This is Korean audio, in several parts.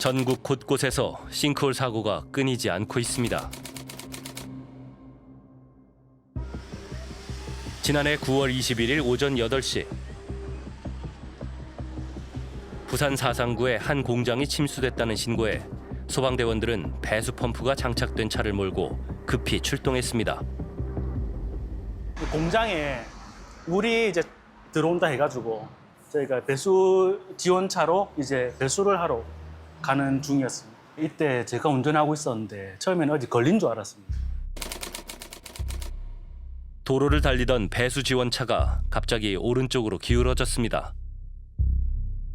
전국 곳곳에서 싱크홀 사고가 끊이지 않고 있습니다. 지난해 9월 21일 오전 8시 부산 사상구의 한 공장이 침수됐다는 신고에 소방대원들은 배수 펌프가 장착된 차를 몰고 급히 출동했습니다. 그 공장에 물이 이제 들어온다 해가지고 저희가 배수 지원차로 이제 배수를 하러 가는 중이었습니다. 이때 제가 운전하고 있었는데 처음에는 어디 걸린 줄 알았습니다. 도로를 달리던 배수 지원차가 갑자기 오른쪽으로 기울어졌습니다.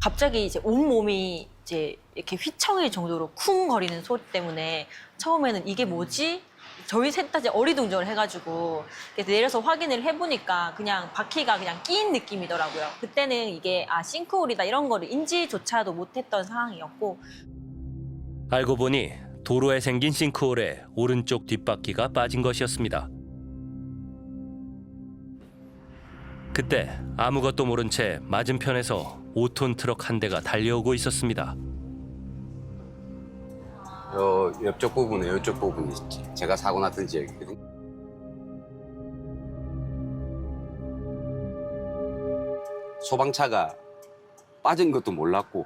갑자기 이제 온 몸이 이제 이렇게 휘청일 정도로 쿵 거리는 소리 때문에 처음에는 이게 뭐지? 저희 셋다 어리둥절을 해가지고 그래서 내려서 확인을 해보니까 그냥 바퀴가 그냥 끼인 느낌이더라고요. 그때는 이게 아 싱크홀이다 이런 거를 인지조차도 못했던 상황이었고 알고 보니 도로에 생긴 싱크홀에 오른쪽 뒷바퀴가 빠진 것이었습니다. 그때 아무것도 모른 채 맞은편에서 5톤 트럭 한 대가 달려오고 있었습니다. 요 옆쪽 부분에 이쪽 부분이 제가 사고 났던 지역이거든요. 소방차가 빠진 것도 몰랐고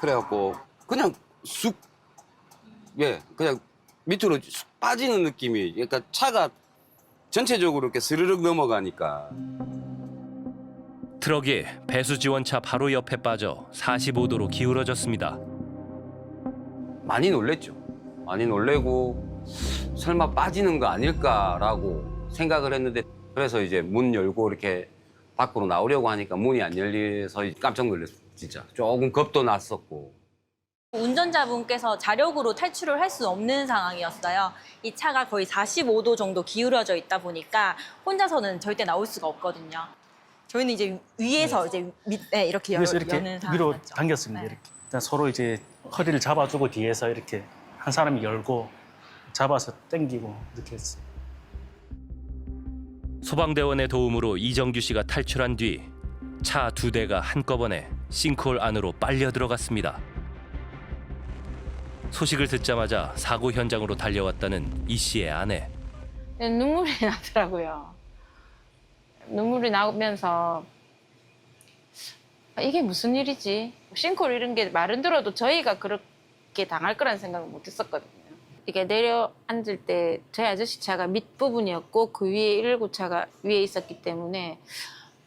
그래갖고 그냥 쑥 예, 그냥 밑으로 쑥 빠지는 느낌이 그러니까 차가 전체적으로 이렇게 스르륵 넘어가니까 트럭이 배수 지원차 바로 옆에 빠져 45도로 기울어졌습니다. 많이 놀랬죠. 많이 놀래고 설마 빠지는 거 아닐까라고 생각을 했는데 그래서 이제 문 열고 이렇게 밖으로 나오려고 하니까 문이 안 열려서 깜짝 놀랐어요. 진짜 조금 겁도 났었고 운전자분께서 자력으로 탈출을 할 수 없는 상황이었어요. 이 차가 거의 45도 정도 기울어져 있다 보니까 혼자서는 절대 나올 수가 없거든요. 저희는 이제 위에서 이제 밑, 네, 이렇게 열, 그래서 이렇게 여는 위로 상황이었죠. 당겼습니다. 네. 이렇게 일단 서로 이제 허리를 잡아주고 뒤에서 이렇게 한 사람이 열고 잡아서 당기고 이렇게 했어요. 소방대원의 도움으로 이정규 씨가 탈출한 뒤 차 두 대가 한꺼번에 싱크홀 안으로 빨려 들어갔습니다. 소식을 듣자마자 사고 현장으로 달려왔다는 이 씨의 아내. 네, 눈물이 나더라고요. 눈물이 나면서 아, 이게 무슨 일이지? 싱크홀 이런 게 말은 들어도 저희가 그렇게 당할 거라는 생각을 못 했었거든요. 이게 내려 앉을 때 저희 아저씨 차가 밑부분이었고 그 위에 119차가 위에 있었기 때문에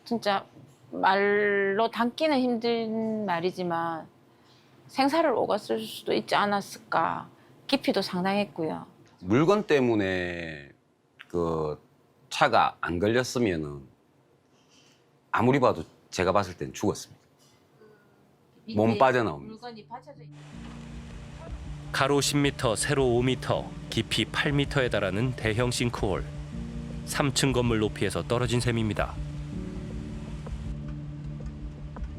진짜 말로 담기는 힘든 말이지만 생사를 오갔을 수도 있지 않았을까 깊이도 상당했고요. 물건 때문에 그 차가 안 걸렸으면은 아무리 봐도 제가 봤을 땐 죽었습니다. 몸 빠져나옵니다. 물건이 받쳐져 있 가로 10m, 세로 5m, 깊이 8m에 달하는 대형 싱크홀. 3층 건물 높이에서 떨어진 셈입니다.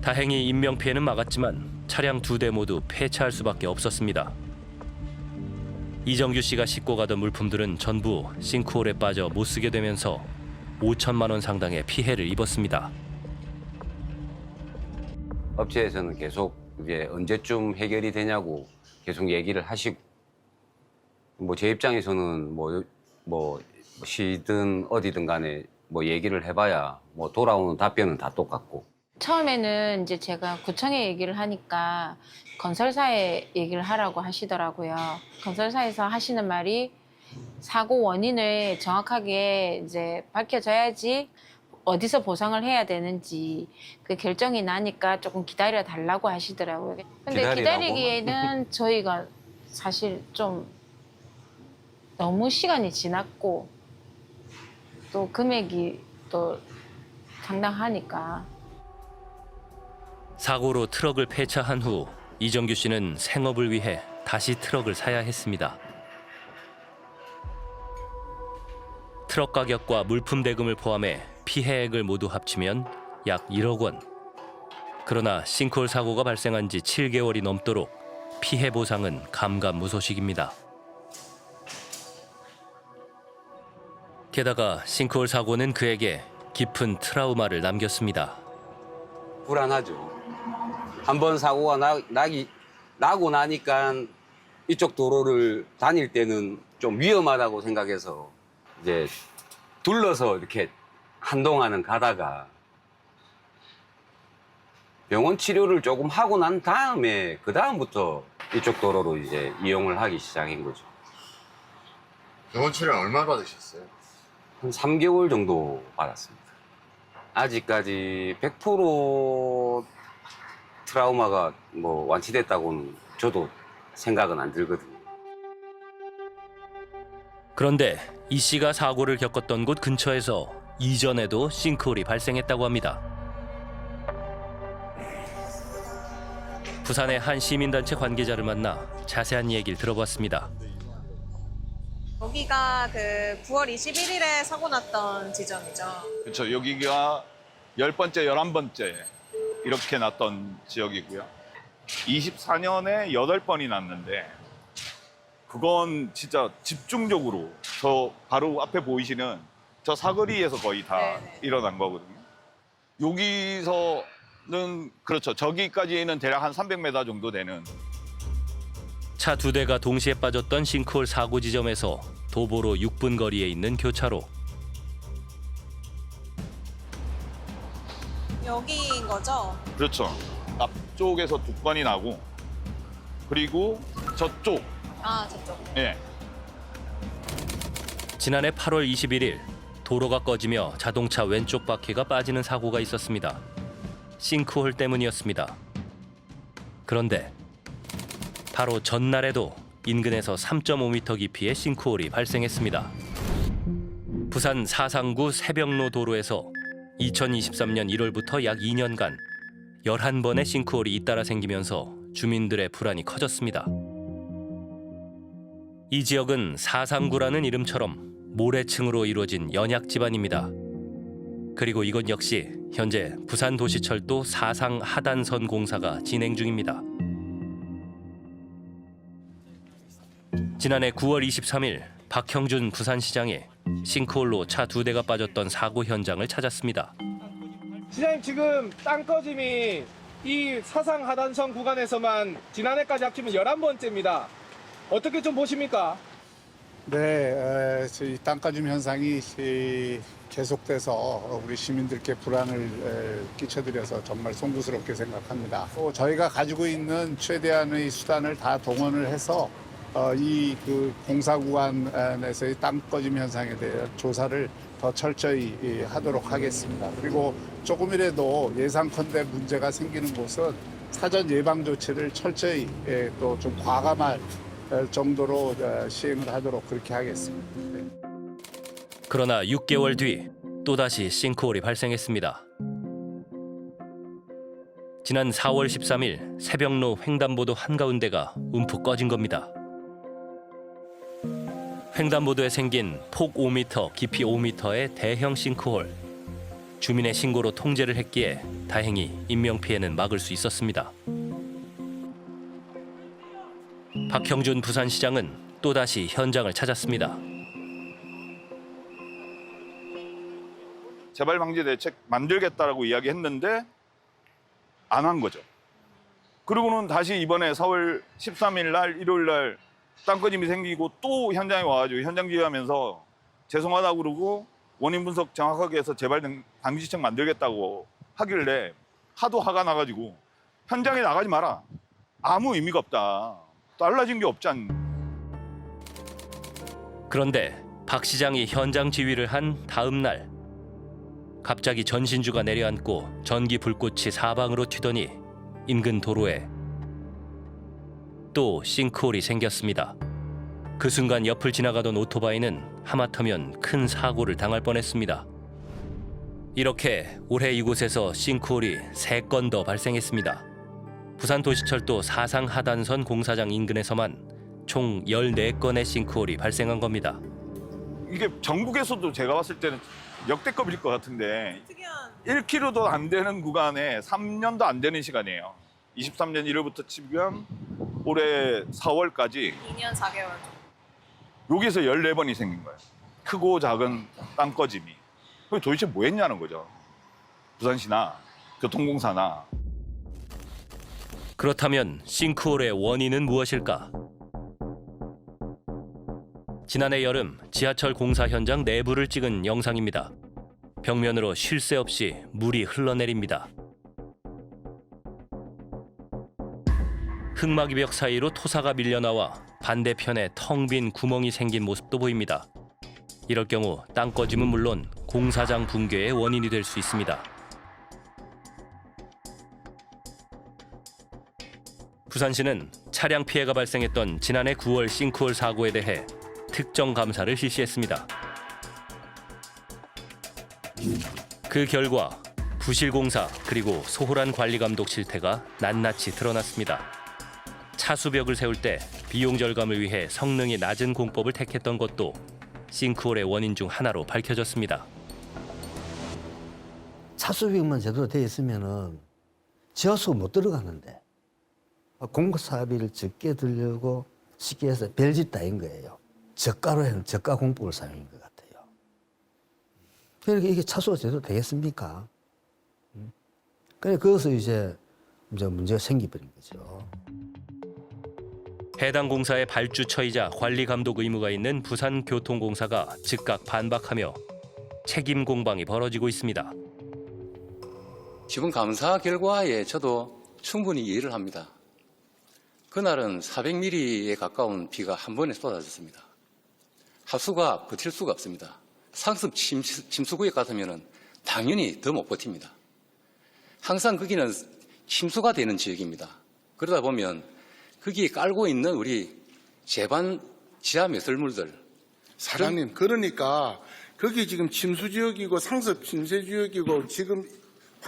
다행히 인명 피해는 막았지만 차량 두 대 모두 폐차할 수밖에 없었습니다. 이정규 씨가 싣고 가던 물품들은 전부 싱크홀에 빠져 못 쓰게 되면서 5천만 원 상당의 피해를 입었습니다. 업체에서는 계속 이제 언제쯤 해결이 되냐고 계속 얘기를 하시고 뭐 제 입장에서는 뭐뭐 시든 어디든 간에 뭐 얘기를 해봐야 뭐 돌아오는 답변은 다 똑같고 처음에는 이제 제가 구청에 얘기를 하니까 건설사에 얘기를 하라고 하시더라고요. 건설사에서 하시는 말이 사고 원인을 정확하게 이제 밝혀져야지 어디서 보상을 해야 되는지 그 결정이 나니까 조금 기다려 달라고 하시더라고요. 근데 기다리라고? 기다리기에는 저희가 사실 좀 너무 시간이 지났고 또 금액이 또 상당하니까 사고로 트럭을 폐차한 후 이정규 씨는 생업을 위해 다시 트럭을 사야 했습니다. 트럭 가격과 물품 대금을 포함해 피해액을 모두 합치면 약 1억 원. 그러나 싱크홀 사고가 발생한 지 7개월이 넘도록 피해 보상은 감감무소식입니다. 게다가 싱크홀 사고는 그에게 깊은 트라우마를 남겼습니다. 불안하죠. 한 번 사고가 나, 나기 나고 나니까 이쪽 도로를 다닐 때는 좀 위험하다고 생각해서 이제 둘러서 이렇게 한동안은 가다가 병원 치료를 조금 하고 난 다음에 그 다음부터 이쪽 도로로 이제 이용을 하기 시작한 거죠. 병원 치료 얼마 받으셨어요? 한 3개월 정도 받았습니다. 아직까지 100% 트라우마가 뭐 완치됐다고는 저도 생각은 안 들거든요. 그런데 이 씨가 사고를 겪었던 곳 근처에서 이전에도 싱크홀이 발생했다고 합니다. 부산의 한 시민단체 관계자를 만나 자세한 얘기를 들어봤습니다. 여기가 그 9월 21일에 사고 났던 지점이죠. 그렇죠. 여기가 열 번째, 열한 번째 이렇게 났던 지역이고요. 24년에 여덟 번이 났는데 그건 진짜 집중적으로 저 바로 앞에 보이시는 저 사거리에서 거의 다 네네. 일어난 거거든요. 여기서는 그렇죠. 저기까지는 대략 한 300m 정도 되는 차 두 대가 동시에 빠졌던 싱크홀 사고 지점에서 도보로 6분 거리에 있는 교차로. 여기인 거죠? 그렇죠. 앞쪽에서 두 건이 나고 그리고 저쪽 아, 저쪽. 예. 지난해 8월 21일 도로가 꺼지며 자동차 왼쪽 바퀴가 빠지는 사고가 있었습니다. 싱크홀 때문이었습니다. 그런데 바로 전날에도 인근에서 3.5m 깊이의 싱크홀이 발생했습니다. 부산 사상구 새벽로 도로에서 2023년 1월부터 약 2년간 11번의 싱크홀이 잇따라 생기면서 주민들의 불안이 커졌습니다. 이 지역은 사상구라는 이름처럼 모래층으로 이루어진 연약 지반입니다. 그리고 이곳 역시 현재 부산 도시철도 사상 하단선 공사가 진행 중입니다. 지난해 9월 23일 박형준 부산시장이 싱크홀로 차 두 대가 빠졌던 사고 현장을 찾았습니다. 시장님 지금 땅 꺼짐이 이 사상 하단선 구간에서만 지난해까지 합치면 11번째입니다. 어떻게 좀 보십니까? 네, 에, 저희 땅가짐 현상이 이, 계속돼서 우리 시민들께 불안을 에, 끼쳐드려서 정말 송구스럽게 생각합니다. 또 저희가 가지고 있는 최대한의 수단을 다 동원을 해서 어, 이그 공사 구간에서의 땅꺼짐 현상에 대한 조사를 더 철저히 이, 하도록 하겠습니다. 그리고 조금이라도 예상컨대 문제가 생기는 곳은 사전 예방 조치를 철저히 또 좀 과감할 정도로 어, 시행을 하도록 그렇게 하겠습니다. 네. 그러나 6개월 뒤 또다시 싱크홀이 발생했습니다. 지난 4월 13일 새벽로 횡단보도 한가운데가 움푹 꺼진 겁니다. 횡단보도에 생긴 폭 5m, 깊이 5m의 대형 싱크홀. 주민의 신고로 통제를 했기에 다행히 인명피해는 막을 수 있었습니다. 박형준 부산시장은 또다시 현장을 찾았습니다. 재발 방지 대책 만들겠다라고 이야기했는데 안 한 거죠. 그리고는 다시 이번에 4월 13일 날 일요일 날 땅꺼짐이 생기고 또 현장에 와가지고 현장 지휘하면서 죄송하다고 그러고 원인 분석 정확하게 해서 재발 등- 방지책 만들겠다고 하길래 하도 화가 나가지고 현장에 나가지 마라. 아무 의미가 없다. 달라진 게 없지 않. 그런데 박 시장이 현장 지휘를 한 다음 날 갑자기 전신주가 내려앉고 전기 불꽃이 사방으로 튀더니 인근 도로에 또 싱크홀이 생겼습니다. 그 순간 옆을 지나가던 오토바이는 하마터면 큰 사고를 당할 뻔했습니다. 이렇게 올해 이곳에서 싱크홀이 세 건 더 발생했습니다. 부산도시철도 사상 하단선 공사장 인근에서만 총 14건의 싱크홀이 발생한 겁니다. 이게 전국에서도 제가 봤을 때는 역대급일 것 같은데 특이한 1km도 안 되는 구간에 3년도 안 되는 시간이에요. 23년 1월부터 치면 올해 4월까지 2년 4개월. 여기서 14번이 생긴 거예요. 크고 작은 땅꺼짐이. 그게 도대체 뭐 했냐는 거죠. 부산시나 교통공사나. 그렇다면 싱크홀의 원인은 무엇일까? 지난해 여름 지하철 공사 현장 내부를 찍은 영상입니다. 벽면으로 쉴 새 없이 물이 흘러내립니다. 흙막이 벽 사이로 토사가 밀려나와 반대편에 텅 빈 구멍이 생긴 모습도 보입니다. 이럴 경우 땅 꺼짐은 물론 공사장 붕괴의 원인이 될 수 있습니다. 부산시는 차량 피해가 발생했던 지난해 9월 싱크홀 사고에 대해 특정 감사를 실시했습니다. 그 결과 부실 공사 그리고 소홀한 관리 감독 실태가 낱낱이 드러났습니다. 차수벽을 세울 때 비용 절감을 위해 성능이 낮은 공법을 택했던 것도 싱크홀의 원인 중 하나로 밝혀졌습니다. 차수비만 제대로 돼 있으면은 지하수가 못 들어가는데 공사비를 적게 들려고 쉽게 해서 별짓 다인 거예요. 저가로 해는 저가 공법을 사용한 것 같아요. 그러니까 이게 차수가 제대로 되겠습니까? 음. 그래 거기서 이제 이제 문제가 생기버린 거죠. 해당 공사의 발주처이자 관리 감독 의무가 있는 부산교통공사가 즉각 반박하며 책임 공방이 벌어지고 있습니다. 지금 감사 결과에 저도 충분히 이해를 합니다. 그날은 400mm에 가까운 비가 한 번에 쏟아졌습니다. 하수가 버틸 수가 없습니다. 상습 침수, 침수구역 같으면 당연히 더 못 버팁니다. 항상 거기는 침수가 되는 지역입니다. 그러다 보면 거기에 깔고 있는 우리 제반 지하 매설물들 사장님, 그러니까 거기 지금 침수 지역이고 상습 침수 지역이고 지금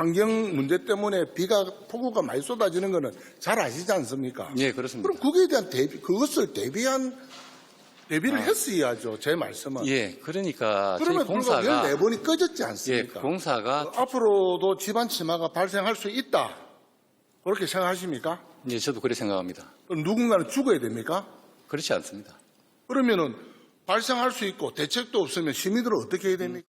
환경 문제 때문에 비가 폭우가 많이 쏟아지는 거는 잘 아시지 않습니까? 예 그렇습니다. 그럼 그거에 대한 대비, 그것을 대비한 대비를 했어야죠. 제 말씀은. 예 그러니까 그러면 공사가 14번이 꺼졌지 예 않습니까? 공사가 앞으로도 집안 침하가 발생할 수 있다. 그렇게 생각하십니까? 예 저도 그렇게 생각합니다. 그럼 누군가는 죽어야 됩니까? 그렇지 않습니다. 그러면은 발생할 수 있고 대책도 없으면 시민들은 어떻게 해야 됩니까?